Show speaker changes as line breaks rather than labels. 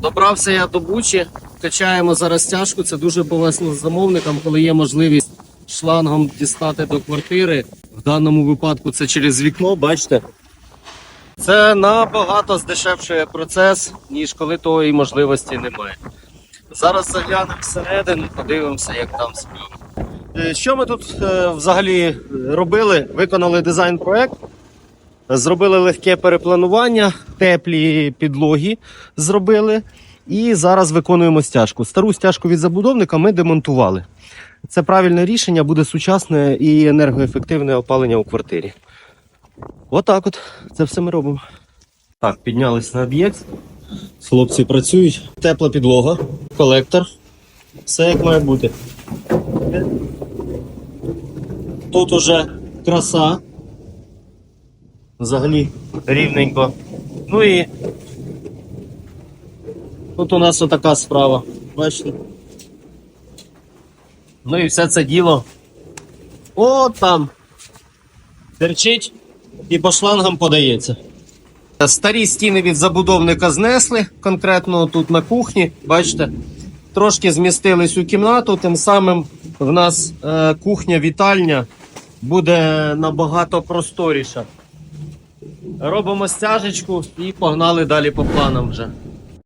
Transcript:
Добрався я до Бучі, качаємо зараз тяжку. Це дуже болесно замовникам, коли є можливість шлангом дістати до квартири. В даному випадку це через вікно, бачите. Це набагато здешевшує процес, ніж коли тої можливості немає. Зараз заглянемо всередину, подивимося, як там справа. Е, Що ми тут е, взагалі робили? Виконали дизайн-проект. Зробили легке перепланування, теплі підлоги зробили. І зараз виконуємо стяжку. Стару стяжку від забудовника ми демонтували. Це правильне рішення, буде сучасне і енергоефективне опалення у квартирі. Отак от. Це все ми робимо. Так, піднялись на об'єкт. Хлопці працюють. Тепла підлога, колектор. Все як має бути. Тут уже краса. Взагалі рівненько. Ну і тут у нас отака справа. Бачите? Ну і все це діло. О, там. Терчить і по шлангам подається. Старі стіни від забудовника знесли, конкретно тут на кухні, бачите, трошки змістились у кімнату, тим самим в нас е, кухня-вітальня буде набагато просторіша. Робимо стяжечку і погнали далі по планам вже.